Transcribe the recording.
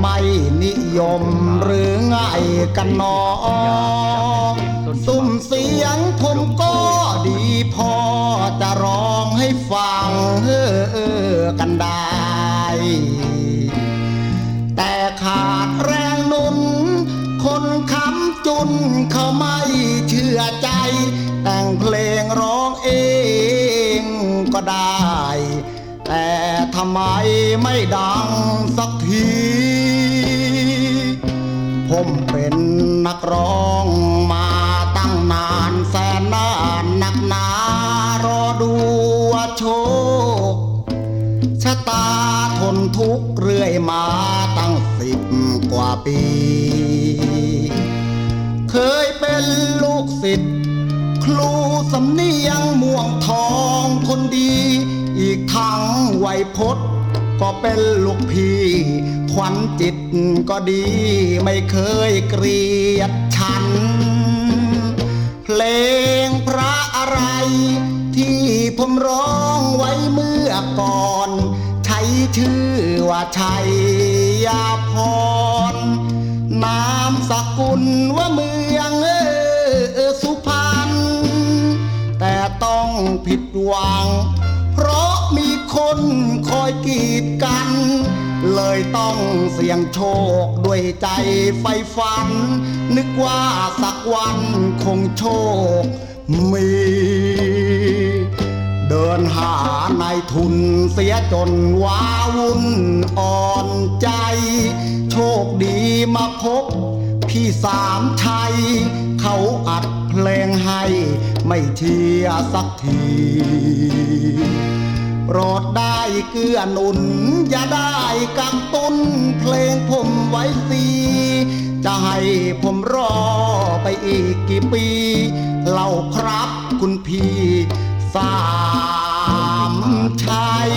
ไม่นิยมหรือไงกันหนอสุ่มเสียงผมก็ดีพอจะร้องให้ฟังเฮ้อกันได้ แต่ขาดแรงหนุน คนค้ำจุนเขาไม่เชื่อใจ แต่งเพลงร้องเองก็ได้ แต่ทำไมไม่ดังสักที ผมเป็นนักร้องมาตั้งนานแสนนานนักหนารอดูว่าโชคชะตาทนทุกข์เรื่อยมาตั้งสิบกว่าปี เคยเป็นลูกศิษย์ครูสำเนียงม่วงทองคนดี อีกทั้งไวยพจน์ก็เป็นลูกพี่ขวัญจิตก็ดีไม่เคยเกลียดฉัน เพลงพระอะไร ที่ผมร้องไว้เมื่อก่อน ใช้ชื่อว่าชัยยาพร นามสกุลว่าเมืองเออสุพรรณแต่ต้องผิดหวัง คนคอยกีดกัน เลยต้องเสี่ยงโชคด้วยใจไฟฝัน นึกว่าสักวันคงโชคมี เดินหานายทุนเสียจนว้าวุ่นอ่อนใจ โชคดีมาพบพี่สามชัย เขาอัดเพลงให้ไม่เชียสักที โปรดได้เกื้อหนุน อย่าได้กำตุนเพลงผมไว้สีจะให้ผมรอไปอีกกี่ปีเล่าครับคุณพี่สามชัย